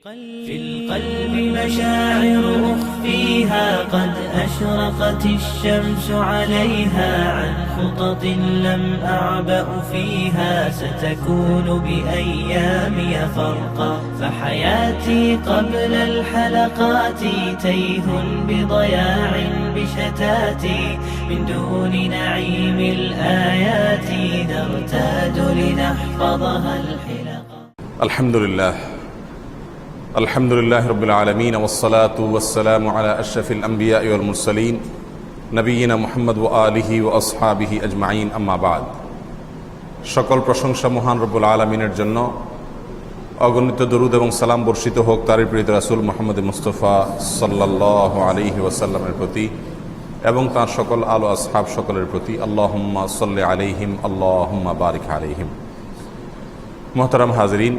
في القلب مشاعر أخفيها قد أشرقت الشمس عليها عن خطط لم أعبأ فيها ستكون بأيامي فرقا فحياتي قبل الحلقات تيه بضياع بشتاتي من دون نعيم الآيات نرتاد لنحفظها الحلقا الحمد لله. الحمد لله رب العالمين والصلاة والسلام على أشرف الأنبياء والمرسلين নবীনা মোহাম্মদ ও আলিহি ও আসহাবিহি আজমাইন আম্মাবাদ সকল প্রশংসা মহান রব্বুল আলমিনের জন্য অগণিত দরুদ এবং সালাম বর্ষিত হোক তারই প্রীত রাসুল মোহাম্মদ মুস্তফা সাল্লাহ আলিহি ওয়াসাল্লামের প্রতি এবং তার সকল আলো আসহাব সকলের প্রতি আল্লাহম্মা সাল্লি আলিহিম আল্লাহম্মা বারিক আলিহিম মোহতারাম হাজরিন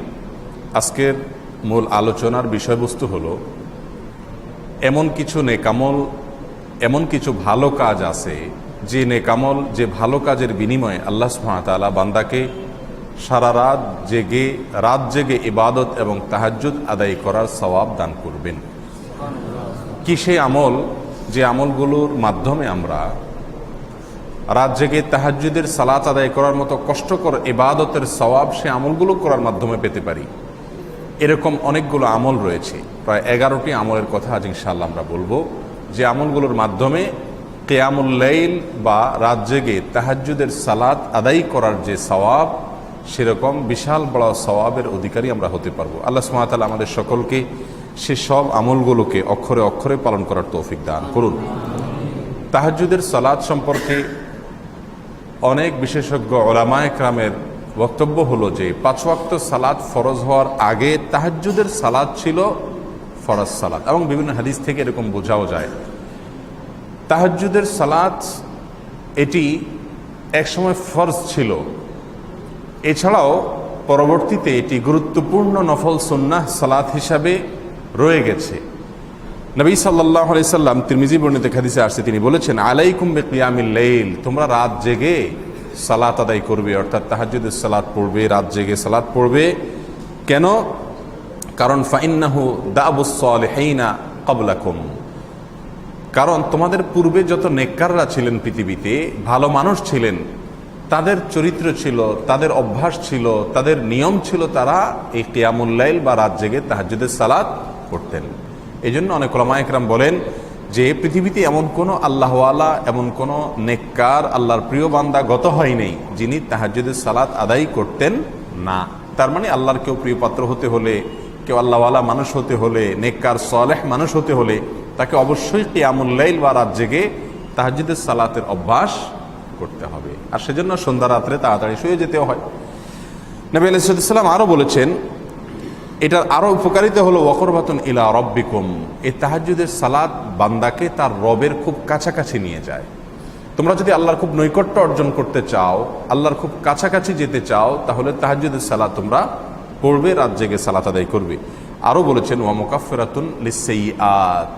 আজকের মূল আলোচনার বিষয়বস্তু হল, এমন কিছু নেকামল, এমন কিছু ভালো কাজ আছে যে নেকামল, যে ভালো কাজের বিনিময়ে আল্লাহ সুহামতাল্লাহ বান্দাকে সারা রাত জেগে রাত জেগে ইবাদত এবং তাহাজ্জুদ আদায় করার সওয়াব দান করবেন। কি সেই আমল? যে আমলগুলোর মাধ্যমে আমরা রাত জেগে তাহাজ্জুদের সালাত আদায় করার মতো কষ্টকর ইবাদতের সওয়াব সে আমলগুলো করার মাধ্যমে পেতে পারি। এরকম অনেকগুলো আমল রয়েছে। প্রায় এগারোটি আমলের কথা আজ ইনশাল্লাহ আমরা বলব। যে আমলগুলোর মাধ্যমে কেয়ামুল্লাইল বা রাত জেগে তাহাজ্জুদের সালাত আদায় করার যে সওয়াব, সেরকম বিশাল বড় সওয়াবের অধিকারী আমরা হতে পারব। আল্লাহ সুমাতাল আমাদের সকলকে সে সব আমলগুলোকে অক্ষরে অক্ষরে পালন করার তৌফিক দান করুন। তাহাজ্জুদের সালাদ সম্পর্কে অনেক বিশেষজ্ঞ ওলামায় ক্রামের বক্তব্য হলো যে, পাঁচ ওয়াক্ত সালাদ ফরজ হওয়ার আগে তাহাজ্জুদের সালাদ ছিল ফরজ সালাদ এবং বিভিন্ন হাদিস থেকে এরকম বোঝাও যায়। তাহাজ্জুদের সালাদ এটি একসময় ফরজ ছিল। এছাড়াও পরবর্তীতে এটি গুরুত্বপূর্ণ নফল সুন্নাহ সালাত হিসাবে রয়ে গেছে। নবী সাল্লাহ সাল্লাম তিরমিজি বর্ণিত খাদিসে আসছে, তিনি বলেছেন, আলাইকুম বে কিয়ামিল লেইল তোমরা রাত জেগে সালাত আদায় করবে, অর্থাৎ তাহাজুদের সালাত পড়বে, রাত জেগে সালাত পড়বে। কেন? কারণ ফাইন্নাহু দাবুসলেহীনা কবলাকুম কারণ তোমাদের পূর্বে যত নেককাররা ছিলেন পৃথিবীতে, ভালো মানুষ ছিলেন, তাদের চরিত্র ছিল, তাদের অভ্যাস ছিল, তাদের নিয়ম ছিল তারা এই কিয়ামুল্লাইল বা রাত জেগে তাহাজুদের সালাত পড়তেন। এই জন্য অনেক রমায়করাম বলেন যে পৃথিবীতে এমন কোনো আল্লাহওয়ালা, এমন কোনো নেককার আল্লাহর প্রিয় বান্দা গত হয় হয়নি যিনি তাহাজুদের সালাত আদায় করতেন না। তার মানে আল্লাহর কেউ প্রিয় পাত্র হতে হলে, কেউ আল্লাহওয়ালা মানুষ হতে হলে, নেককার সলেহ মানুষ হতে হলে, তাকে অবশ্যই কিয়ামুল্লাইল বা রাত জেগে তাহাজুদের সালাতের অভ্যাস করতে হবে। আর সেজন্য সন্ধ্যা রাত্রে তাড়াতাড়ি শুয়ে যেতে হয়। নবী আলাইসাল্লাম আরও বলেছেন এটার আরও উপকারিতা হলো ওকরবাতন ইলা রব্বিকুম। এই তাহাজুদের সালাদ বান্দাকে তার রবের খুব কাছাকাছি নিয়ে যায়। তোমরা যদি আল্লাহর খুব নৈকট্য অর্জন করতে চাও, আল্লাহর খুব কাছাকাছি যেতে চাও, তাহলে তাহাজুদের সালাদ তোমরা পড়বে, রাত জেগে সালাত আদায় করবে। আরও বলেছেন ওয়ামকাফেরাতুন লিসেই আত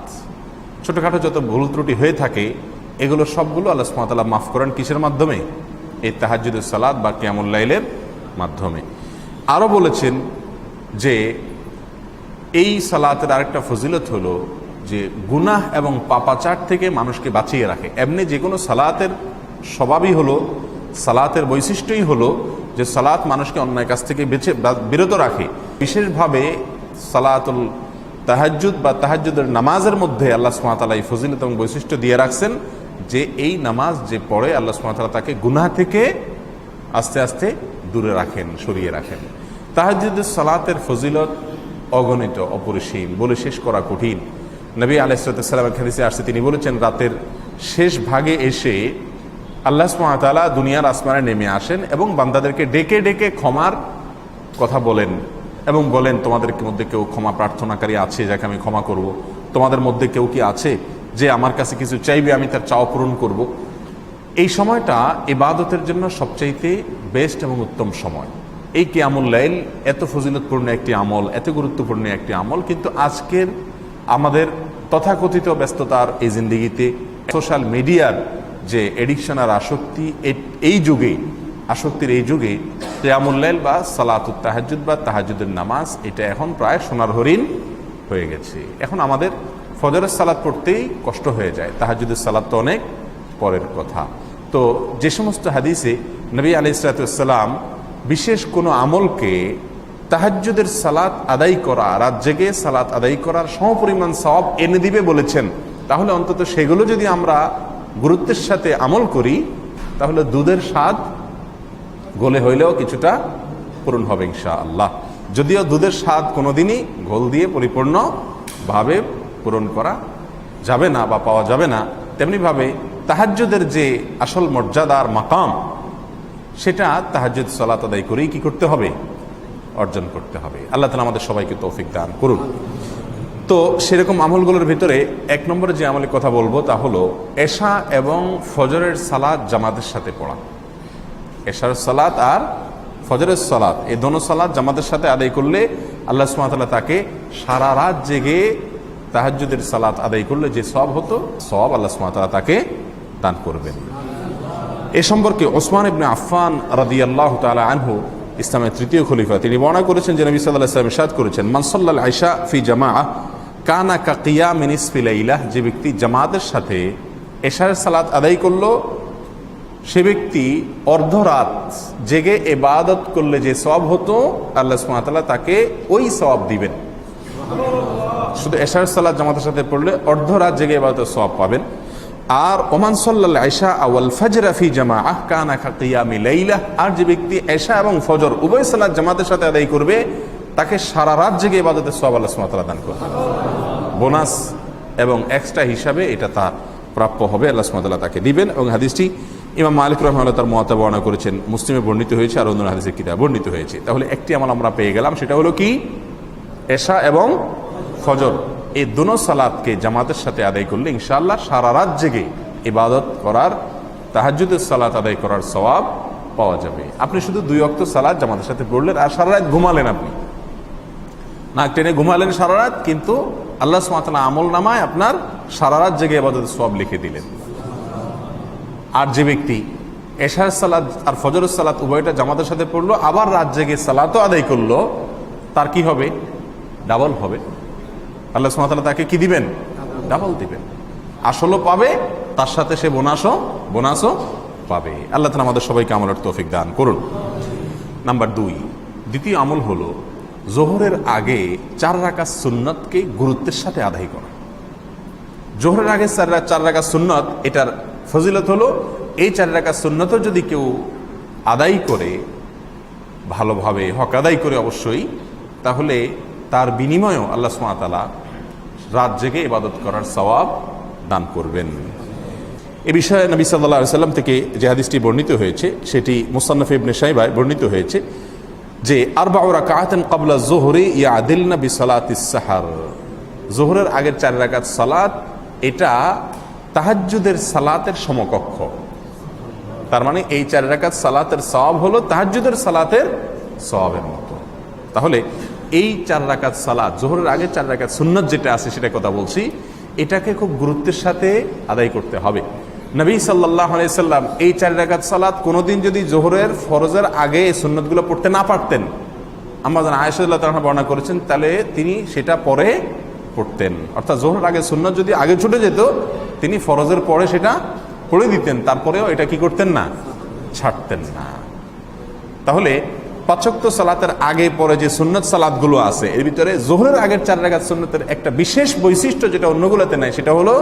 ছোটোখাটো যত ভুল ত্রুটি হয়ে থাকে, এগুলো সবগুলো আল্লাহ সুমাতাল্লাহ মাফ করেন কিসের মাধ্যমে? এই তাহাজুদের সালাদ বা কিয়ামুল্লাইলের মাধ্যমে। আরও বলেছেন যে এই সালাতের আরেকটা ফজিলত হলো যে গুনাহ এবং পাপাচার থেকে মানুষকে বাঁচিয়ে রাখে। এমনি যে কোনো সালাতের স্বভাবই হলো, সালাতের বৈশিষ্ট্যই হলো যে সালাত মানুষকে অন্যায় কাছ থেকে বেছে বিরত রাখে। বিশেষভাবে সালাতুল তাহাজুদ বা তাহাজুদের নামাজের মধ্যে আল্লাহ সুমাতালা এই ফজিলত এবং বৈশিষ্ট্য দিয়ে রাখছেন যে এই নামাজ যে পড়ে আল্লাহ সুমাতালা তাকে গুনাহ থেকে আস্তে আস্তে দূরে রাখেন, সরিয়ে রাখেন। তাহাজুদের সালাতের ফজিলত অগণিত, অপরিসীম বলে শেষ করা কঠিন নবী আলাইসালামের খাদিসে আসছে, তিনি বলেছেন, রাতের শেষ ভাগে এসে আল্লাহ সুমাতালা দুনিয়ার আসমানে নেমে আসেন এবং বান্দাদেরকে ডেকে ডেকে ক্ষমার কথা বলেন এবং বলেন, তোমাদের মধ্যে কেউ ক্ষমা প্রার্থনাকারী আছে যাকে আমি ক্ষমা করব। তোমাদের মধ্যে কেউ কি আছে যে আমার কাছে কিছু চাইবে, আমি তার চাও পূরণ করব। এই সময়টা ইবাদতের জন্য সবচাইতে বেস্ট এবং উত্তম সময় এই কিয়ামুল লাইল এত ফজিলতপূর্ণ একটি আমল, এত গুরুত্বপূর্ণ একটি আমল, কিন্তু আজকের আমাদের তথাকথিত ব্যস্ততার এই জিন্দিগিতে সোশ্যাল মিডিয়ার যে এডিকশন আর আসক্তি এই যুগে, আসক্তির এই যুগে কেয়ামুল্লাইল বা সালাতুত তাহাজুদ বা তাহাজুদের নামাজ, এটা এখন প্রায় সোনার হরিণ হয়ে গেছে। এখন আমাদের ফজরের সালাদ পড়তেই কষ্ট হয়ে যায় তাহাজুদের সালাদ তো অনেক পরের কথা। তো যে সমস্ত হাদিসে নবী আলি ইসলাতাম বিশেষ কোনো আমলকে তাহাজ্জুদের সালাত আদায় করা, রাত জেগে সালাত আদায় করার সমপরিমাণ সব এনে দিবে বলেছেন। তাহলে অন্তত সেগুলো যদি আমরা গুরুত্বের সাথে আমল করি, তাহলে দুধের স্বাদ গোলে হইলেও কিছুটা পূরণ হবে ইনশা আল্লাহ যদিও দুধের স্বাদ কোনোদিনই গোল দিয়ে পরিপূর্ণভাবে পূরণ করা যাবে না বা পাওয়া যাবে না, তেমনিভাবে তাহাজ্জুদের যে আসল মর্যাদার মাকাম সেটা তাহাজ্জুদ, সালাত আদায় করেই কি করতে হবে? অর্জন করতে হবে। আল্লাহ তালা আমাদের সবাইকে তৌফিক দান করুন। তো সেরকম আমলগুলোর ভিতরে এক নম্বরে যে আমলের কথা বলব তা হলো এশা এবং ফজরের সালাদ জামাতের সাথে পড়া। এশার সালাত আর ফজরের সালাত, এই দোনো সালাদ জামাতের সাথে আদায় করলে আল্লাহ সুমাতাল্লাহ তাকে সারা রাত জেগে তাহাজ্জুদের সালাত আদায় করলে যে সব হতো সব আল্লাহ সুমাতাল্লাহ তাকে দান করবেন। এ সম্পর্কে ওসমান ইবনে আফফান রাদি আল্লাহ তালা আনহু ইসলামের তৃতীয় খলিফা, তিনি বর্ণনা করেছেন যে নবী সাল্লাহ ইসলাম সাদ করেছেন মানসল্লাল আয়সা ফি জামা কানা কাকিয়া মিনিস মিনিসফিলাইলাহ যে ব্যক্তি জামাতের সাথে এশার সালাত আদায় করল, সে ব্যক্তি অর্ধরাত জেগে এবাদত করলে যে সব হতো, আল্লাহ সুমাতাল্লাহ তাকে ওই সব দিবেন। শুধু এশার সালাদ জামাতের সাথে পড়লে অর্ধরাত জেগে এবাদতের সব পাবেন। আর ওমান সাল্লাহ আয়সা আওয়াল ফি জামা আহ কানা কিয়ামি লাইলা, আর যে ব্যক্তি এশা এবং ফজর উভয় সালাদ জামাতের সাথে আদায় করবে, তাকে সারা রাত জেগে ইবাদতের সব আল্লাহ সুমাতাল্লাহ দান করবে বোনাস এবং এক্সট্রা হিসাবে এটা তার প্রাপ্য হবে, আল্লাহ সুমাতাল্লাহ তাকে দিবেন। এবং হাদিসটি ইমাম মালিক রহমাল্লাহ তার মহাতা বর্ণনা করেছেন, মুসলিমে বর্ণিত হয়েছে আর অন্য হাদিসের কিতাব বর্ণিত হয়েছে। তাহলে একটি আমল আমরা পেয়ে গেলাম, সেটা হলো কি? এশা এবং ফজর। এই দুনো সালাদকে জামাতের সাথে আদায় করলে ইনশাআল্লাহ সারা রাত জেগে ইবাদত করার তাহাজুদের সালাত আদায় করার সওয়াব পাওয়া যাবে। আপনি শুধু দুই অক্ত সালাদ জামাতের সাথে পড়লেন আর সারা রাত ঘুমালেন আপনি। নাক টেনে ঘুমালেন সারা রাত, কিন্তু আল্লাহ সুমাতলা আমল নামায় আপনার সারা রাত জেগে আবাদত সব লিখে দিলেন। আর যে ব্যক্তি এশার সালাদ আর ফজর সালাদ উভয়টা জামাতের সাথে পড়ল, আবার রাত জেগে সালাতও আদায় করল, তার কি হবে? ডাবল হবে। আল্লাহ সুমাতালা তাকে কি দিবেন? ডাবল দিবেন। আসলও পাবে, তার সাথে সে বোনাসও বোনাসও পাবে। আল্লাহ তালা আমাদের সবাইকে আমলের তৌফিক দান করুন। নাম্বার দুই, দ্বিতীয় আমল হলো জোহরের আগে চার রাখা সুন্নতকে গুরুত্বের সাথে আদায় করা। জোহরের আগে চার চার রাখা সুন্নত, এটার ফজিলত হলো এই চার রাখা সুন্নতও যদি কেউ আদায় করে, ভালোভাবে হক আদায় করে অবশ্যই, তাহলে তার বিনিময়েও আল্লাহ সুমাতালা রাত জেগে ইবাদত করার সওয়াব দান করবেন। এ বিষয়ে নবী সাল্লাহ সাল্লাম থেকে যে হাদিসটি বর্ণিত হয়েছে, সেটি মুসান্নফ ইবনে সাইবায় বর্ণিত হয়েছে যে আর বাউরা কাহাতেন কাবলা জোহরে ইয়া আদিল নবী সালাত সাহার। জোহরের আগের চার রাকাত সালাত, এটা তাহাজ্জুদের সালাতের সমকক্ষ। তার মানে এই চার রাকাত সালাতের সওয়াব হলো তাহাজ্জুদের সালাতের সওয়াবের মতো। তাহলে এই চার রাকাত সালাত, জোহরের আগে চার রাকাত সুন্নত যেটা আছে সেটা কথা বলছি, এটাকে খুব গুরুত্বের সাথে আদায় করতে হবে। নবী সাল্লাহ সাল্লাম এই চার রাকাত সালাত কোনোদিন যদি জোহরের ফরজের আগে এই সুন্নতগুলো পড়তে না পারতেন আমরা যেন আয়সাল্লাহ তারা বর্ণনা করেছেন, তাহলে তিনি সেটা পরে পড়তেন। অর্থাৎ জোহরের আগে সুন্নত যদি আগে ছুটে যেত, তিনি ফরজের পরে সেটা পড়ে দিতেন, তারপরেও এটা কি করতেন না, ছাড়তেন না। তাহলে পাচক্ত সালাতের আগে পরে যে সুন্নত সালাদগুলো আছে, এর ভিতরে জোহরের আগের চার রাকাত সুন্নতের একটা বিশেষ বৈশিষ্ট্য যেটা অন্যগুলোতে নাই, সেটা হলো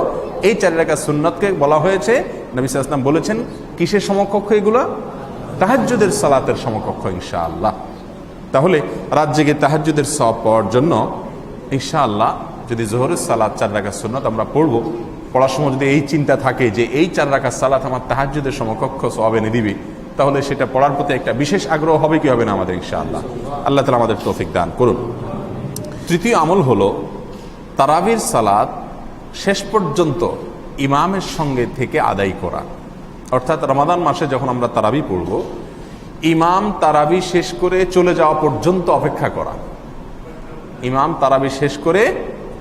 এই চার রাকাত সুন্নতকে বলা হয়েছে, নবী সাল্লাম বলেছেন, কিসের সমকক্ষ এগুলো? তাহাজ্জুদের সালাতের সমকক্ষ, ইনশাআল্লাহ। তাহলে রাত জেগে তাহাজ্জুদের সব পাওয়ার জন্য, ইনশাআল্লাহ, যদি জোহরের সালাদ চার রাকাত সুন্নত আমরা পড়ব, পড়ার সময় যদি এই চিন্তা থাকে যে এই চার রাকাত সালাত আমার তাহাজ্জুদের সমকক্ষ সব এনে দিবে তাহলে সেটা পড়ার প্রতি একটা বিশেষ আগ্রহ হবে, কি হবে না আমাদের, ইনশাআল্লাহ। আল্লাহ তালা আমাদের তৌফিক দান করুন। তৃতীয় আমল হলো তারাবির সালাত শেষ পর্যন্ত ইমামের সঙ্গে থেকে আদায় করা। অর্থাৎ রমাদান মাসে যখন আমরা তারাবি পড়ব, ইমাম তারাবি শেষ করে চলে যাওয়া পর্যন্ত অপেক্ষা করা। ইমাম তারাবি শেষ করে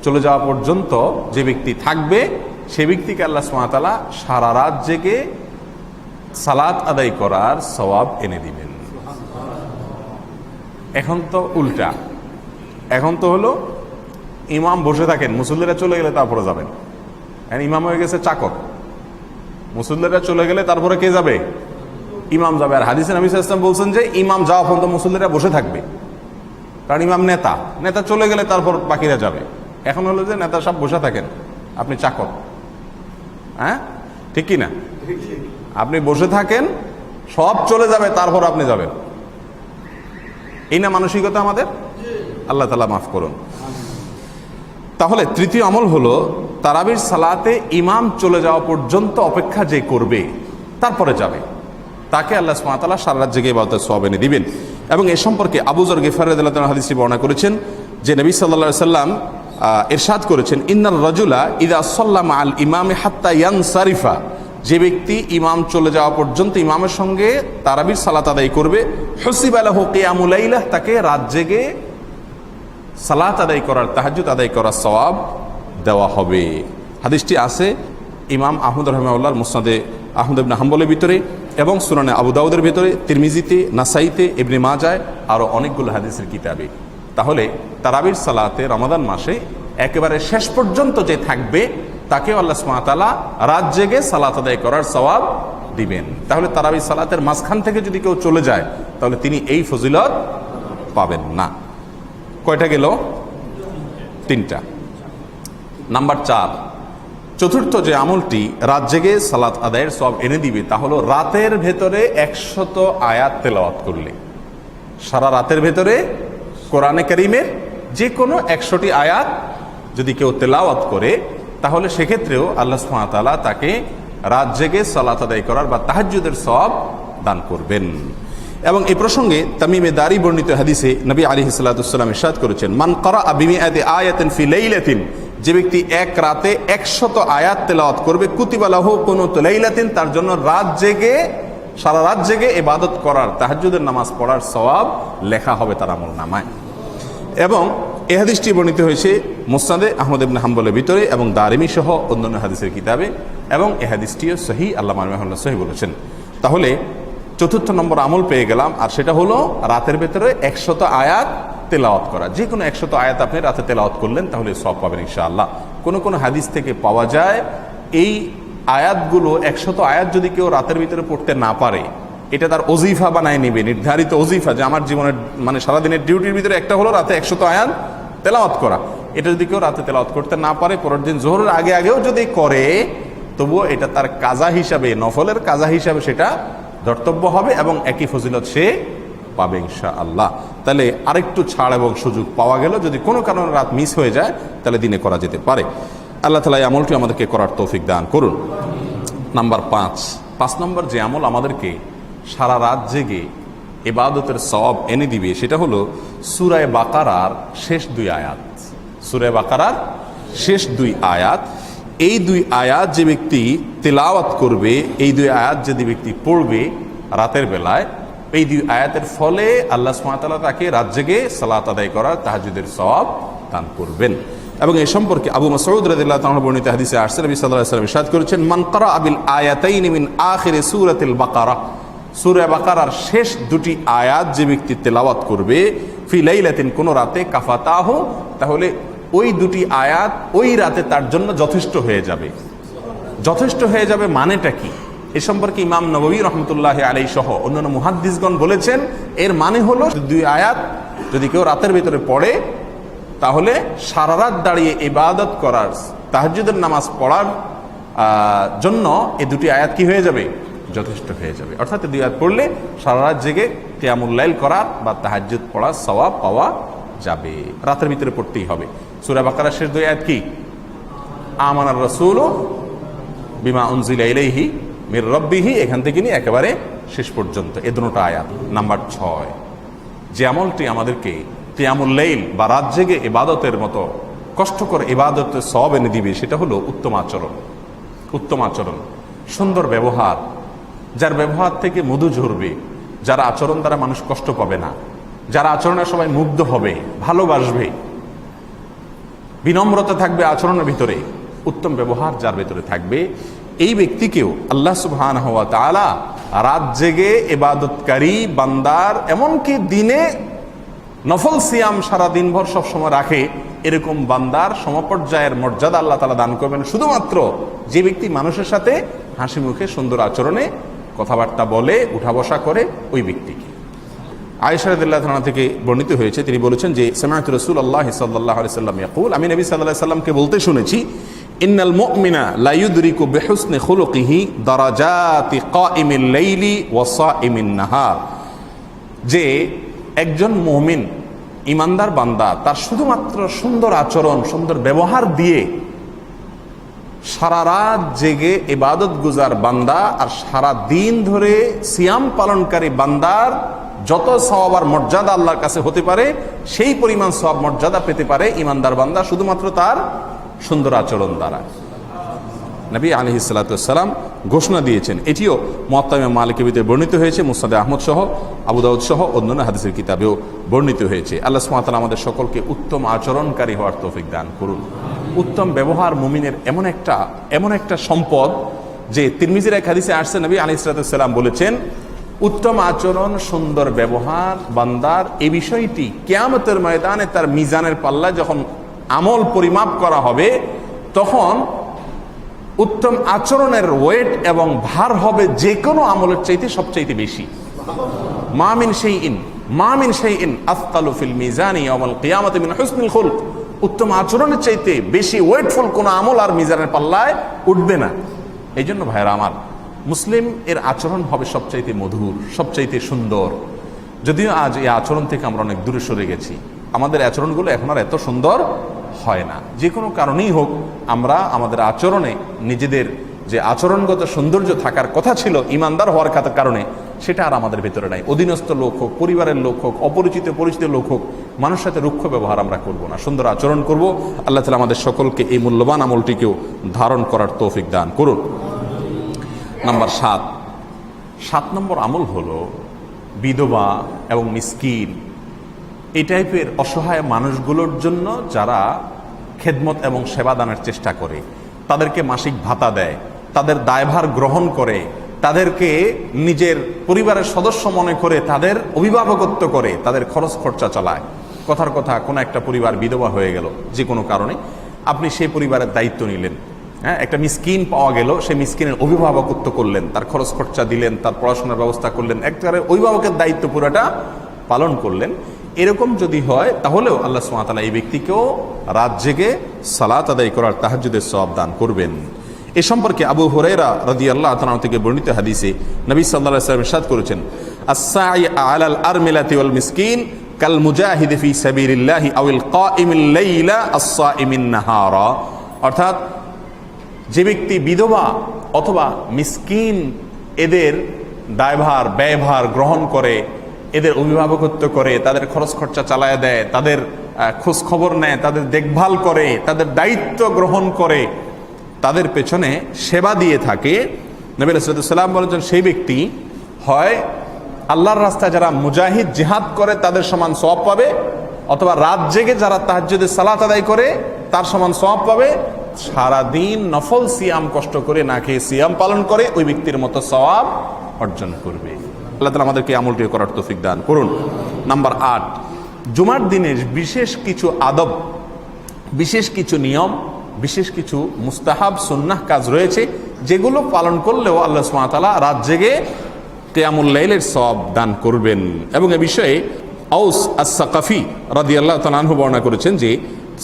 চলে যাওয়া পর্যন্ত যে ব্যক্তি থাকবে, সে ব্যক্তিকে আল্লাহ সুমাতালা সারা রাত জেগে সালাত আদায় করার সওয়াব এনে দিবেন। এখন তো উল্টা। এখন তো হলো, ইমাম বসে থাকেন, মুসল্লিরা চলে গেলে তারপরে যাবেন। ইমাম হয়ে গেছে চাকর। মুসল্লিরা চলে গেলে তারপরে কে যাবে? ইমাম যাবে। আর হাদিসের নবী ইসলাম বলছেন যে, ইমাম যাওয়া পর্যন্ত মুসল্লিরা বসে থাকবে। কারণ ইমাম নেতা। নেতা চলে গেলে তারপর বাকিরা যাবে। এখন হলো যে, নেতা সব বসে থাকেন। আপনি চাকর। হ্যাঁ? ঠিক কি না? আপনি বসে থাকেন, সব চলে যাবে, তারপর আপনি যাবেন। এই না মানসিকতা আমাদের? আল্লাহ তালা মাফ করুন। তাহলে তৃতীয় আমল হলো, তারাবির সালাতে ইমাম চলে যাওয়া পর্যন্ত অপেক্ষা যে করবে, তারপরে যাবে। তাকে আল্লাহ সুমাতালা সারা জেগে বাবদ সব এনে দিবেন। এবং এ সম্পর্কে আবুজর গেফার হাদিসটি বর্ণনা করেছেন, যে নবী সাল্লা সাল্লাম এরশাদ করেছেন ইন্নার রজুলা ইদা সাল্লাম আল ইমামে হাত্তা ইয়ান সারিফা যে ব্যক্তি ইমাম চলে যাওয়া পর্যন্ত ইমামের সঙ্গে তারাবির সালাত আদায় করবে, হসিব আলাহ কেয়ামুলাইলাহ তাকে রাত জেগে সালাত আদায় করার তাহাজুদ আদায় করার সওয়াব দেওয়া হবে। হাদিসটি আছে ইমাম আহমদ রহমাউল্লাহর মুসনাদে আহমদ ইবনে হাম্বলের ভিতরে এবং সুনানে আবু দাউদের ভিতরে, তিরমিজিতে, নাসাইতে, ইবনে মাজায় আরও অনেকগুলো হাদিসের কিতাবে। তাহলে তারাবির সালাতে রমাদান মাসে একেবারে শেষ পর্যন্ত যে থাকবে তাকে আল্লাহ সুমাতালা রাত জেগে সালাত আদায় করার সওয়াব দিবেন। তাহলে তারাবির সালাতের মাঝখান থেকে যদি কেউ চলে যায়, তাহলে তিনি এই ফজিলত পাবেন না। কয়টা গেল? তিনটা। নাম্বার চার, চতুর্থ যে আমলটি রাত জেগে সালাত আদায়ের সব এনে দিবে, তা হলো রাতের ভেতরে একশত আয়াত তেলাওয়াত করলে। সারা রাতের ভেতরে কোরআনে করিমের যে কোনো একশোটি আয়াত যদি কেউ তেলাওয়াত করে তাহলে সেক্ষেত্রেও আল্লাহ সুবহানাহু তাকে রাত জেগে সলাত আদায় করার বা তাহাজ্জুদের সব দান করবেন। এবং এই প্রসঙ্গে তামিমে দারি বর্ণিত হাদিসে নবী আলী সাল্লাতুসাল্লাম ইরশাদ করেছেন, মান করা আবিমি আয়াতে আয়াতেন ফি লাইলাতিন যে ব্যক্তি এক রাতে একশত আয়াত তেলাওয়াত করবে কুতিবালাহ কোনো লাইলাতিন তার জন্য রাত জেগে, সারা রাত জেগে ইবাদত করার, তাহাজ্জুদের নামাজ পড়ার সওয়াব লেখা হবে তার আমল নামায় এবং এ হাদিসটি বর্ণিত হয়েছে মোসাদে আহমদ ইবনে হাম্বলের ভিতরে এবং দারিমি সহ অন্যান্য হাদিসের কিতাবে এবং এ হাদিসটিও সহি, আল্লাহ মাহমুল্লাহ সহি বলেছেন। তাহলে চতুর্থ নম্বর আমল পেয়ে গেলাম, আর সেটা হলো রাতের ভেতরে একশত আয়াত তেলাওয়াত করা। যে কোনো একশত আয়াত আপনি রাতে তেলাওয়াত করলেন, তাহলে সব পাবেন ইনশাআল্লাহ। কোনো কোনো হাদিস থেকে পাওয়া যায়, এই আয়াতগুলো একশত আয়াত যদি কেউ রাতের ভিতরে পড়তে না পারে এটা তার অজিফা বানায় নিবে, নির্ধারিত অজিফা যে আমার জীবনের মানে সারাদিনের ডিউটির ভিতরে একটা হলো রাতে একশত আয়াত তেলাওয়াত করা। এটা যদি কেউ রাতে তেলাওয়াত করতে না পারে, পরের দিন জোহরের আগে আগেও যদি করে, তবুও এটা তার কাজা হিসাবে, নফলের কাজা হিসাবে সেটা ধর্তব্য হবে এবং একই ফজিলত সে পাবে ইনশা আল্লাহ তাহলে আরেকটু ছাড় এবং সুযোগ পাওয়া গেল, যদি কোনো কারণে রাত মিস হয়ে যায়, তাহলে দিনে করা যেতে পারে। আল্লাহ তালা এই আমলটি আমাদেরকে করার তৌফিক দান করুন। নাম্বার পাঁচ পাঁচ নম্বর যে আমল আমাদেরকে সারা রাত জেগে এবাদতের সব এনে দিবে, সেটা হলো সুরায় বাকারার শেষ দুই আয়াত। সুরায় বাকারার শেষ দুই আয়াত। এই দুই আয়াত যে ব্যক্তি তেলাওয়াত করবে, এই দুই আয়াত যদি ব্যক্তি পড়বে রাতের বেলায়, এই দুই আয়াতের ফলে আল্লাহ সুমাতালা তাকে রাত জেগে সালাত আদায় করার তাহাজুদের সব দান করবেন। এবং এই সম্পর্কে আবু মাসউদ রাদিয়াল্লাহু তাআলা বর্ণিত হাদিসে আসছে, নবী সাল্লাল্লাহু আলাইহি করেছেন মান ক্বারা আবিল আয়াতাইনি মিন আখির বাকারা। সূরা বাকারার শেষ দুটি আয়াত যে ব্যক্তি তেলাওয়াত করবে, ফি লাইলাতিন, কোন রাতে, কাফাতাহু, তাহলে ওই দুটি আয়াত ওই রাতে তার জন্য যথেষ্ট হয়ে যাবে। যথেষ্ট হয়ে যাবে মানেটা কি? এ সম্পর্কে ইমাম নবী রহমতুল্লাহ আলাই সহ অন্যান্য মুহাদ্দিসগণ বলেছেন, এর মানে হলো দুই আয়াত যদি কেউ রাতের ভিতরে পড়ে, তাহলে সারা রাত দাঁড়িয়ে ইবাদত করার, তাহাজ্জুদের নামাজ পড়ার জন্য এ দুটি আয়াত কি হয়ে যাবে? যথেষ্ট হয়ে যাবে। অর্থাৎ দুই আয়াত পড়লে সারা রাত জেগে কেয়ামুল্লাইল করার বা তাহাজ্জুদ পড়ার সওয়াব পাওয়া যাবে। রাতের ভিতরে পড়তেই হবে। সুরা বাকারার শেষ দুই আয়াত কি? আমানার রসুলও বিমা উনজিলা ইলাইহি মির রব্বিহি। এখান থেকে নিয়ে একেবারে শেষ পর্যন্ত। এ দুটো আয়াত। নাম্বার ছয়, যে আমলটি আমাদেরকে তিয়ামুল্লাইল বা রাত জেগে এবাদতের মতো কষ্টকর এবাদতের সব এনে দিবে, সেটা হলো উত্তম আচরণ। উত্তম আচরণ। সুন্দর ব্যবহার। যার ব্যবহার থেকে মধু ঝরবে, যার আচরণ দ্বারা মানুষ কষ্ট পাবে না, যার আচরণে সবাই মুগ্ধ হবে, ভালোবাসবে। বিনম্রতা থাকবে আচরণের ভিতরে, উত্তম ব্যবহার যার ভিতরে থাকবে। এই ব্যক্তিকেও আল্লাহ সুবহান হওয়া তালা রাত জেগে এবাদতকারী বান্দার, এমনকি দিনে নফল সিয়াম সারা দিনভর সবসময় রাখে, এরকম বান্দার সমপর্যায়ের মর্যাদা আল্লাহ তালা দান করবেন। শুধুমাত্র যে ব্যক্তি মানুষের সাথে হাসি মুখে সুন্দর আচরণে কথাবার্তা বলে উঠা বসা করে ওই ব্যক্তিকে। আয়েশারদুল্লাহ থানা থেকে বর্ণিত হয়েছে, তিনি বলেছেন যে সামায়াত রসুল আল্লাহ সাল্লাহ সাল্লাম ইয়াকুল, আমি নবী সাল্লাহ সাল্লামকে বলতে শুনেছি, ইন্নাল মুমিনা লায়ুদরিকু বেহুসনে খুলুকিহি দারাজাতি কাইমিল লাইলি ওয়া সাইমিন নাহার। যে একজন মুমিন, ইমানদার বান্দা, তার শুধুমাত্র সুন্দর আচরণ, সুন্দর ব্যবহার দিয়ে সারা রাত জেগে এবাদত গুজার বান্দা আর সারা দিন ধরে সিয়াম পালনকারী বান্দার যত সওয়াব আর মর্যাদা আল্লাহর কাছে হতে পারে, সেই পরিমাণ সব মর্যাদা পেতে পারে ইমানদার বান্দা শুধুমাত্র তার সুন্দর আচরণ দ্বারা। নবী আলহি সাল্লাম ঘোষণা দিয়েছেন, এটিও মহাত্তামে মালিকের ভিতরে বর্ণিত হয়েছে মুসাদে আহমদ সহ, আবু দাউদ সহ, অন্যান্য হাদিসের কিতাবেও বর্ণিত হয়েছে। আল্লাহ সুমাতাল আমাদের সকলকে উত্তম আচরণকারী হওয়ার তৌফিক দান করুন। উত্তম ব্যবহার মুমিনের এমন একটা এমন একটা সম্পদ যে তিরমিজির এক হাদিসে আসছে, নবী আলি সাল্লাম বলেছেন, উত্তম আচরণ, সুন্দর ব্যবহার, বান্দার এই বিষয়টি কেয়ামতের ময়দানে তার মিজানের পাল্লা যখন আমল পরিমাপ করা হবে, তখন উত্তম আচরণের ওয়েট এবং ভার হবে যে কোনো আমলের চাইতে সবচাইতে বেশি। মামিন সেই ইন মামিন সেই ইন আফতালু ফিল মিজানি অমল কিয়ামত মিন হুসনুল খুলক। উত্তম আচরণের চাইতে বেশি ওয়েটফুল কোনো আমল আর মিজানের পাল্লায় উঠবে না। এই জন্য ভাইরা আমার, মুসলিম এর আচরণ হবে সবচাইতে মধুর, সবচাইতে সুন্দর। যদিও আজ এই আচরণ থেকে আমরা অনেক দূরে সরে গেছি, আমাদের আচরণগুলো এখন আর এত সুন্দর হয় না। যে কোনো কারণেই হোক, আমরা আমাদের আচরণে নিজেদের যে আচরণগত সৌন্দর্য থাকার কথা ছিল, ইমানদার হওয়ার কারণে সেটা আর আমাদের ভেতরে নাই। অধীনস্থ লোক হোক, পরিবারের লোক হোক, অপরিচিত, পরিচিত লোক হোক মানুষের সাথে রুক্ষ ব্যবহার আমরা করব না। সুন্দর আচরণ করব। আল্লাহ তালা আমাদের সকলকে এই মূল্যবান আমলটিকেও ধারণ করার তৌফিক দান করুন। নাম্বার সাত। সাত নম্বর আমল হলো বিধবা এবং মিসকিন। এই টাইপের অসহায় মানুষগুলোর জন্য যারা খেদমত এবং সেবা দানের চেষ্টা করে, তাদেরকে মাসিক ভাতা দেয়, তাদের দায়ভার গ্রহণ করে তাদেরকে নিজের পরিবারের সদস্য মনে করে তাদের অভিভাবকত্ব করে তাদের খরচ খরচা চালায়। কথার কথা, কোনো একটা পরিবার বিধবা হয়ে গেল, যে কোনো কারণে। আপনি সেই পরিবারের দায়িত্ব নিলেন। হ্যাঁ একটা মিসকিন পাওয়া গেল, সেই মিসকিনের অভিভাবকত্ব করলেন, তার খরচ খরচা দিলেন, তার পড়াশোনার ব্যবস্থা করলেন, একবারে অভিভাবকের দায়িত্ব পুরোটা পালন করলেন। এরকম যদি হয়, তাহলেও আল্লাহ সুমাতালা এই ব্যক্তিকেও রাত জেগে সালাত আদায় করার তাহাজুদের সব দান করবেন। এ সম্পর্কে আবু হরেরা রাদি আল্লাহ তালাম থেকে বর্ণিত হাদিসে নবী সাল্লাহ সাল্লাম ইরশাদ করেছেন আসাই আলাল আরমিলাতি ওয়াল মিসকিন কাল মুজাহিদ ফি সাবিলিল্লাহি আউল কাইমিল লাইলা আস-সাইমিন নাহারা। অর্থাৎ যে ব্যক্তি বিধবা অথবা মিসকিন এদের দায়ভার, ব্যয়ভার গ্রহণ করে, এদের অভিভাবকত্ব করে, তাদের খরচ খরচা চালায় দেয়, তাদের খোঁজ খবর নেয়, তাদের দেখভাল করে, তাদের দায়িত্ব গ্রহণ করে তাদের পেছনে সেবা দিয়ে থাকে। নবী রসুলাম বলেছেন সেই ব্যক্তি হয় আল্লাহর রাস্তায় যারা মুজাহিদ জিহাদ করে, তাদের সমান সওয়াব পাবে। অথবা রাত জেগে যারা তাহাজ্জুদের সালাত আদায় করে, তার সমান সওয়াব পাবে। সারাদিন নফল সিয়াম কষ্ট করে না খেয়ে সিয়াম পালন করে, ওই ব্যক্তির মতো সওয়াব অর্জন করবে। আল্লাহ তালা আমাদেরকে আমলটি করার তৌফিক দান করুন। নাম্বার আট, জুমার দিনের বিশেষ কিছু আদব, বিশেষ কিছু নিয়ম বিশেষ কিছু মুস্তাহাব সুন্নাহ কাজ রয়েছে, যেগুলো পালন করলেও আল্লাহ সুমাতালা রাত জেগে কেয়ামুল্লাইলের সব দান করবেন। এবং এ বিষয়ে আউস আসাকাফি রাদি আল্লাহ তালাহু বর্ণনা করেছেন যে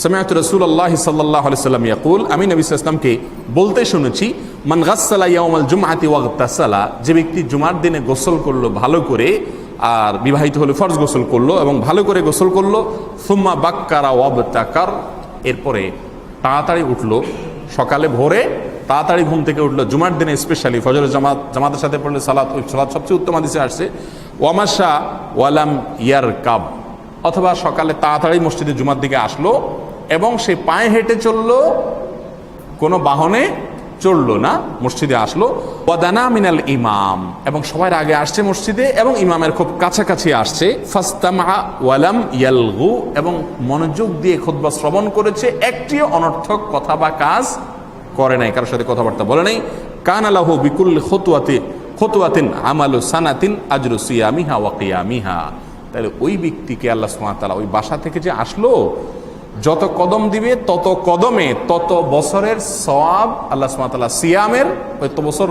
সমিয়াত রসুল আল্লাহ সাল্লাহ সাল্লাম ইয়াকুল, আমি নবী ইসলামকে বলতে শুনেছি, মান গাসালা ইয়াউমাল জুমআতি ওয়াগতাসালা যে ব্যক্তি জুমার দিনে গোসল করল ভালো করে, আর বিবাহিত হলে ফরজ গোসল করল এবং ভালো করে গোসল করল, সুম্মা বাক্কারা ওয়াবতাকার এরপরে তাড়াতাড়ি উঠল। সকালে ভোরে তাড়াতাড়ি ঘুম থেকে উঠল। জুমার দিনে স্পেশালি ফজর জামাত, জামাতের সাথে পড়লে সালাত, ওই সালাদ সবচেয়ে উত্তম আদিসে আসছে, ওয়ামাশা ওয়ালাম ইয়ার কাব অথবা সকালে তাড়াতাড়ি মসজিদে জুমার দিকে আসলো এবং সে পায়ে হেঁটে চলল কোনো বাহনে চলল না, মসজিদে আসলো। ওয়াদানা মিনাল ইমাম। এবং সবার আগে আসছে মসজিদে এবং ইমামের খুব কাছাকাছি আসছে। ওয়ালাম ইয়ালগু। এবং মনোযোগ দিয়ে খুতবা শ্রবণ করেছে, একটিও অনর্থক কথা বা কাজ করে নাই, কারোর সাথে কথাবার্তা বলে নাই। কান আলাহু বিকুল খতুয়াতে খতুয়াতিন আমালু সানাতিন আজরু সিয়ামিহা ওয়া কিয়ামিহা। তাহলে ওই ব্যক্তিকে আল্লাহ ওয়া ওই বাসা থেকে যে আসলো যত কদম দিবে, তত কদমে, তত বছরের সওয়াব, আল্লাহ তাআলা সিয়ামের, ওই তো বছর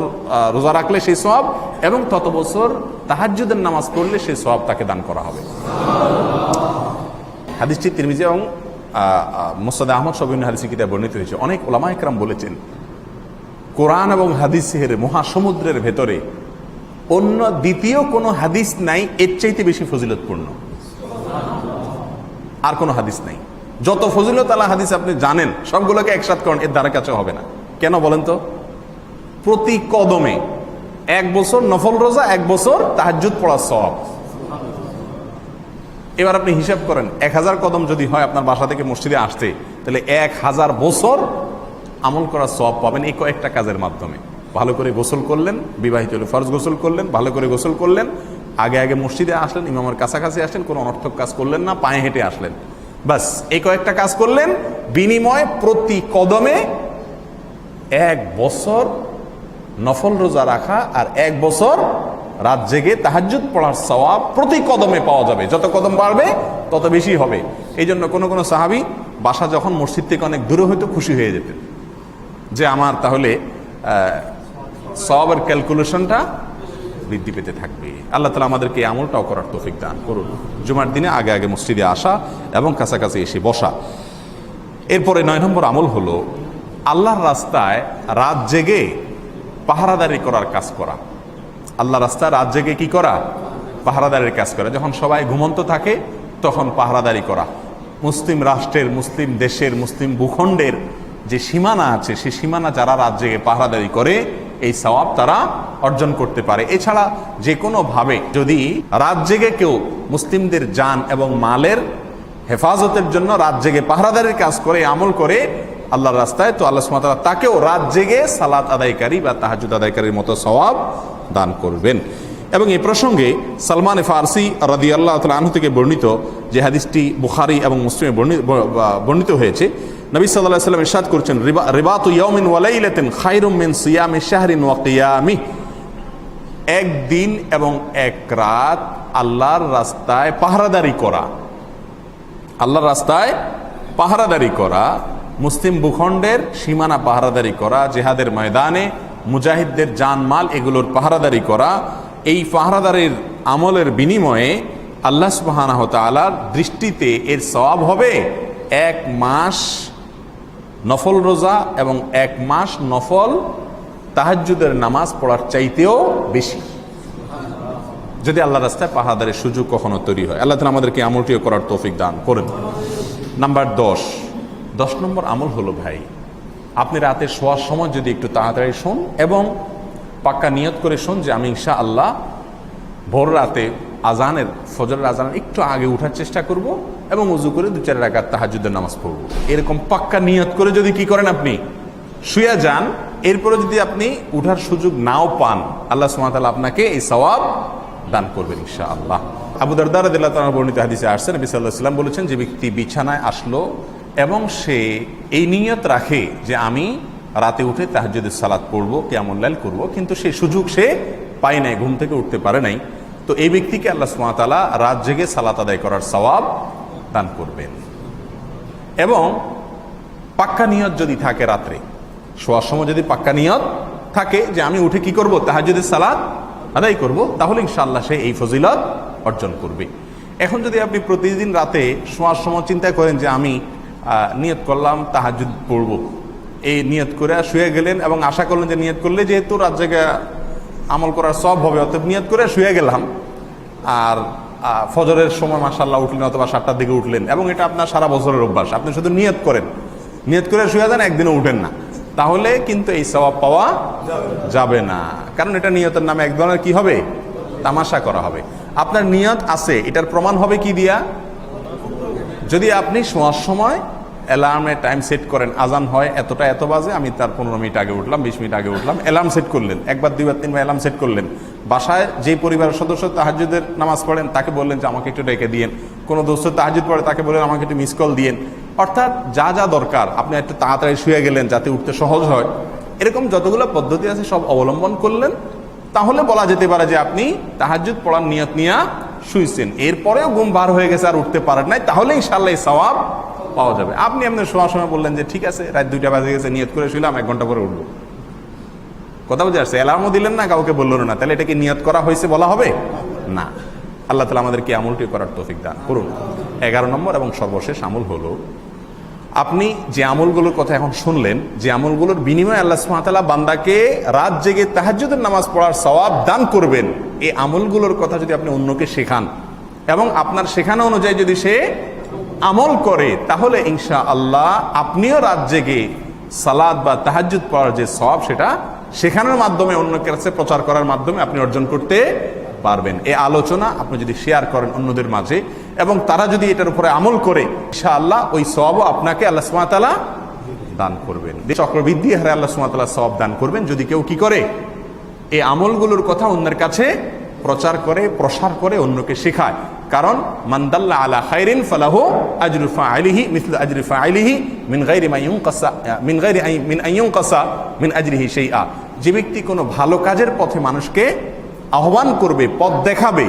রোজা রাখলে সেই সওয়াব, এবং তত বছর তাহাজ্জুদের নামাজ পড়লে সেই সওয়াব তাকে দান করা হবে। হাদিসটি তিরমিজি এবং মোসাদ আহমদ সবিন হাদিসি কিতাব বর্ণিত হয়েছে। অনেক ওলামা একরাম বলেছেন, কোরআন এবং হাদিসের মহাসমুদ্রের ভেতরে অন্য দ্বিতীয় কোনো হাদিস নাই, এর চাইতে বেশি ফজিলতপূর্ণ। আর কোনো হাদিস নাই। যত ফজিলত আলা হাদিস আপনি জানেন, সবগুলোকে একসাথ করেন, এর দ্বারা কাছে হবে না। কেন বলেন তো? প্রতি কদমে এক বছর নফল রোজা, এক বছর তাহাজ্জুদ পড়া সব এবার আপনি হিসাব করেন, এক হাজার কদম যদি হয় আপনার বাসা থেকে মসজিদে আসতে, তাহলে এক হাজার বছর আমল করা সব পাবেন এই কয়েকটা কাজের মাধ্যমে। ভালো করে গোসল করলেন, বিবাহিত হলে ফরজ গোসল করলেন, ভালো করে গোসল করলেন, আগে আগে মসজিদে আসলেন, ইমামের কাছাকাছি আসলেন, কোনো অনর্থক কাজ করলেন না, পায়ে হেঁটে আসলেন। বাস, এই কয়েকটা কাজ করলেন, বিনিময় প্রতি কদমে এক বছর নফল রোজা রাখা আর এক বছর রাত জেগে তাহাজ্জুদ পড়ার সওয়াব প্রতি কদমে পাওয়া যাবে। যত কদম বাড়বে, তত বেশি হবে। এই জন্য কোনো কোনো সাহাবি বাসা যখন মসজিদ থেকে অনেক দূরে হয়তো খুশি হয়ে যেতেন। যে আমার তাহলে সবের ক্যালকুলেশনটা বৃদ্ধি পেতে থাকবে। আল্লাহ তালা আমাদেরকে আমলটাও করার তৌফিক দান করুন। জুমার দিনে আগে আগে মসজিদে আসা এবং কাছাকাছি এসে বসা। এরপরে নয় নম্বর আমল হলো আল্লাহর রাস্তায় রাত জেগে পাহারাদারি করার কাজ করা। আল্লাহ রাস্তায় রাত জেগে কি করা? পাহারাদারির কাজ করা। যখন সবাই ঘুমন্ত থাকে, তখন পাহারাদারি করা। মুসলিম রাষ্ট্রের, মুসলিম দেশের, মুসলিম ভূখণ্ডের যে সীমানা আছে সেই সীমানা যারা রাত জেগে পাহারাদারি করে এই সওয়াব তারা অর্জন করতে পারে। এছাড়া যে কোনোভাবে যদি রাত জেগে কেউ মুসলিমদের যান এবং মালের হেফাজতের জন্য রাত জেগে পাহারাদারির কাজ করে, আমল করে আল্লাহর রাস্তায়, তো আল্লাহ সুমাতারা তাকেও রাত জেগে সালাত আদায়কারী বা তাহাজুদ আদায়কারীর মতো সওয়াব দান করবেন। এবং এই প্রসঙ্গে সালমান ফারসি রাদি আল্লাহ আনহু থেকে বর্ণিত যে হাদিসটি বুখারি এবং মুসলিমে বর্ণিত হয়েছে নবী সাল্লাহ সাল্লাম ইরশাদ করছেন রিবাত ইয়াউমিন ওয়ালাইলাতিন খায়রুম মিন সিয়ামি শাহরিন ওয়া কিয়ামিহ একদিন এবং এক রাত আল্লাহর রাস্তায় পাহারাদারি করা। আল্লাহর রাস্তায় পাহারাদারি করা, মুসলিম ভূখণ্ডের সীমানা পাহারাদারি করা, জেহাদের ময়দানে মুজাহিদদের জানমাল এগুলোর পাহারাদারি করা, এই পাহারাদারির আমলের বিনিময়ে আল্লাহ সুবাহানাহ তালার দৃষ্টিতে এর সওয়াব হবে এক মাস নফল রোজা এবং এক মাস নফল তাহাজ্জুদের নামাজ পড়ার চাইতেও বেশি। যদি আল্লাহ রাস্তায় পাহাদারের সুযোগ কখনো তৈরি হয়, আল্লাহ তালা আমাদেরকে আমলটিও করার তৌফিক দান করেন। নাম্বার দশ দশ নম্বর আমল হলো ভাই, আপনি রাতে শোয়ার সময় যদি একটু তাড়াতাড়ি শোন এবং পাক্কা নিয়ত করে শোন যে আমি ইনশা আল্লাহ ভোর রাতে আজানের, ফজরের আজানের একটু আগে উঠার চেষ্টা করব এবং উজু করে দু চার রাকাত তাহাজুদের নামাজ পড়ব। এরকম পাক্কা নিয়ত করে যদি কি করেন আপনি? শুয়ে যান এরপরে যদি আপনি উঠার সুযোগ নাও পান, আল্লাহ সুমাতাল আপনাকে এই সওয়াব দান করবেন ইনশা আল্লাহ আবু দরদার দিল্লাহ তালা বর্ণিত হাদিসে আসছেন নবী সাল্লাহ সাল্লাম বলেছেন, যে ব্যক্তি বিছানায় আসলো এবং সে এই নিয়ত রাখে যে আমি রাতে উঠে তাহাজুদের সালাত পড়ব কেমন লাইল করব, কিন্তু সে সুযোগ সে পায় নাই, ঘুম থেকে উঠতে পারে নাই। তো এই ব্যক্তিকে আল্লাহ সুমাতালা রাত জেগে সালাত আদায় করার সওয়াব দান করবেন। এবং পাক্কা নিয়ত যদি থাকে রাত্রে, শোয়ার সময় যদি পাক্কা নিয়ত থাকে যে আমি উঠে কি করব? যদি সালাদ আদায় করব, তাহলে ইনশাআল্লাহ সে এই ফজিলত অর্জন করবে। এখন যদি আপনি প্রতিদিন রাতে শোয়ার সময় চিন্তা করেন যে আমি নিয়ত করলাম তাহাজুদ পড়ব। এই নিয়ত করে শুয়ে গেলেন এবং আশা করলেন যে নিয়ত করলে যেহেতু রাত জায়গায় আমল করার সব হবে, অতএব নিয়ত করে শুয়ে গেলাম। আর ফজরের সময় মাসাল্লাহ উঠলেন অথবা সাতটার দিকে উঠলেন। এবং এটা আপনার সারা বছরের অভ্যাস। আপনি শুধু নিয়ত করেন। নিয়ত করে শুয়ে যান, একদিনও উঠেন না। তাহলে কিন্তু এই সবাব পাওয়া যাবে না। কারণ এটা নিয়তের নামে এক ধরনের কী হবে? তামাশা করা হবে। আপনার নিয়ত আছে, এটার প্রমাণ হবে কি দিয়া? যদি আপনি শোয়ার সময় অ্যালার্মে টাইম সেট করেন, আজান হয়, এতটা এত বাজে, আমি তার পনেরো মিনিট আগে উঠলাম, বিশ মিনিট আগে উঠলাম, অ্যালার্ম সেট করলেন, একবার, দুইবার, তিনবার অ্যালার্ম সেট করলেন। বাসায় যে পরিবারের সদস্য তাহাজুদের নামাজ পড়েন, তাকে বললেন যে, আমাকে একটু ডেকে দিয়েন। কোনো দোস্ত তাহাজুদ পড়ে, তাকে বললেন, আমাকে একটু মিস কল দিয়েন। অর্থাৎ যা যা দরকার, আপনি একটু তাড়াতাড়ি শুয়ে গেলেন যাতে উঠতে সহজ হয়। এরকম যতগুলো পদ্ধতি আছে, সব অবলম্বন করলেন। তাহলে বলা যেতে পারে যে, আপনি তাহাজুদ পড়ার নিয়ত নিয়া শুয়েছেন এরপরেও ঘুম বার হয়ে গেছে আর উঠতে পারেন নাই। তাহলে ইনশাল্লাহ সওয়াব পাওয়া যাবে। আপনি আপনার শোয়ার সময় বললেন যে, ঠিক আছে, রাত দুইটা বাজে গেছে, নিয়ত করে শুইলাম, এক ঘণ্টা পরে উঠবো। কথা বুঝে আসছে? অ্যালার্মও দিলেন না, কাউকে বললেন না। তাহলে এটা কি নিয়ত করা হয়েছে বলা হবে? না। আল্লাহ তালা আমাদেরকে আমলটি করার তৌফিক দান করুন। এগারো নম্বর এবং সর্বশেষ আমল হলো, আপনি যে আমলগুলোর কথা এখন শুনলেন, যে আমলগুলোর বিনিময়ে আল্লাহ সুমাতালা বান্দাকে রাত জেগে তাহাজ্জুদের নামাজ পড়ার সওয়াব দান করবেন। এই আমলগুলোর কথা যদি আপনি অন্যকে শেখান এবং আপনার শেখানো অনুযায়ী যদি সে আমল করে, তাহলে ইনশা আল্লাহ আপনিও রাত জেগে সালাদ বা তাহাজ্জুদ পড়ার যে সব সেটা শেখানোর মাধ্যমে অন্যকে কাছে প্রচার করার মাধ্যমে আপনি অর্জন করতে পারবেন। এই আলোচনা আপনি যদি শেয়ার করেন অন্যদের মাঝে, এবং তারা যদি এটার উপরে আমল করে, ইনশাআল্লাহ ওই সবও আপনাকে আল্লাহ সুমাতালা দান করবেন। চক্রবৃদ্ধি হারে আল্লাহ সুমাতালা সব দান করবেন, যদি কেউ কি করে এই আমলগুলোর কথা অন্যের কাছে প্রচার করে, প্রসার করে অন্যকে শেখায়। কারণ মান্দাল্লা আলা খাইরিন ফালাহু আজরু ফাইলিহি মিসলু আজরি ফাইলিহি মিন গায়রি মা ইউনকাসা, মিন আই- মিন আইয়ুনকাসা মিন আজরিহি শাইআ। যে ব্যক্তি কোনো ভালো কাজের পথে মানুষকে আহ্বান করবে, পথ দেখাবে,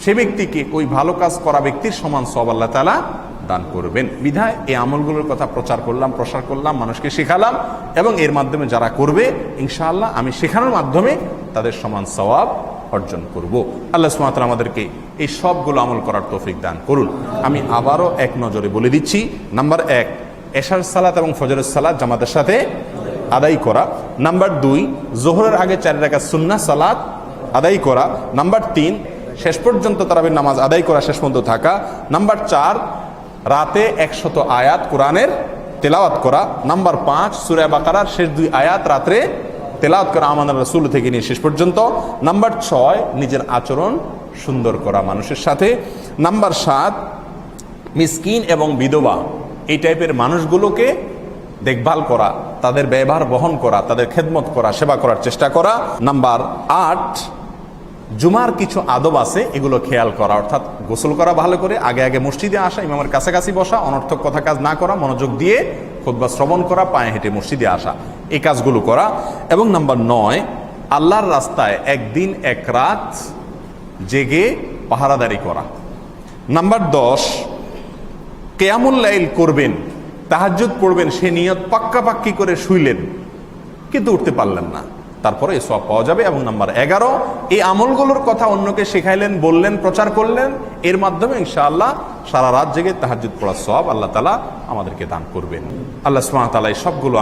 সে ব্যক্তিকে ওই ভালো কাজ করা ব্যক্তির সমান সব আল্লাহ তালা দান করবেন। বিধায় এই আমলগুলোর কথা প্রচার করলাম, প্রসার করলাম, মানুষকে শেখালাম এবং এর মাধ্যমে যারা করবে, ইনশাআল্লাহ আমি শেখানোর মাধ্যমে তাদের সমান সওয়াব অর্জন করব। আল্লাহ সুমাত্রা আমাদেরকে এই সবগুলো আমল করার তৌফিক দান করুন। আমি আবারও এক নজরে বলে দিচ্ছি, নাম্বার এক, এশার সালাত এবং ফজরের সালাত জামাতের সাথে আদায় করা। নাম্বার দুই, জোহরের আগে চার রাখা সুন্না সালাত আদায় করা। নাম্বার তিন, শেষ পর্যন্ত তারাবির নামাজ আদায় করা, শেষ পর্যন্ত থাকা। নাম্বার চার, রাতে একশত আয়াত কোরআনের তেলাওয়াত করা। নাম্বার পাঁচ, সুরে বাকারার শেষ দুই আয়াত রাত্রে তেলাওয়াত করা আমাদের রসুল থেকে নিয়ে শেষ পর্যন্ত। নাম্বার ছয়, নিজের আচরণ সুন্দর করা মানুষের সাথে। নাম্বার সাত, মিসকিন এবং বিধবা, এই টাইপের মানুষগুলোকে দেখভাল করা, তাদের ব্যবহার বহন করা, তাদের খেদমত করা, সেবা করার চেষ্টা করা। নাম্বার আট, জুমার কিছু আদব আছে, এগুলো খেয়াল করা, অর্থাৎ গোসল করা ভালো করে, আগে আগে মসজিদে আসা, ইমামের কাছাকাছি বসা, অনর্থক কথা কাজ না করা, মনোযোগ দিয়ে খুদ্া শ্রবণ করা, পায়ে হেঁটে মসজিদে আসা। এই কাজগুলো করা। এবং নাম্বার নয়, আল্লাহর রাস্তায় একদিন এক রাত জেগে পাহারাদারি করা। নাম্বার দশ, কেয়ামুল লাইল করবেন, তাহাজ্জুদ পড়বেন, সে নিয়ত পাক্কাপাক্কি করে শুইলেন, কিন্তু উঠতে পারলেন না। তারপরে এ সব পাওয়া যাবে। এবং নাম্বার এগারো, এই আমলগুলোর কথা অন্যকে শেখাইলেন, বললেন, প্রচার করলেন, এর মাধ্যমে ইনশাআল্লাহ সারা রাত জেগে তাহাজ্জুদ পড়ার সব আল্লাহ তালা আমাদেরকে দান করবেন। আল্লাহ ওয়া এই সবগুলো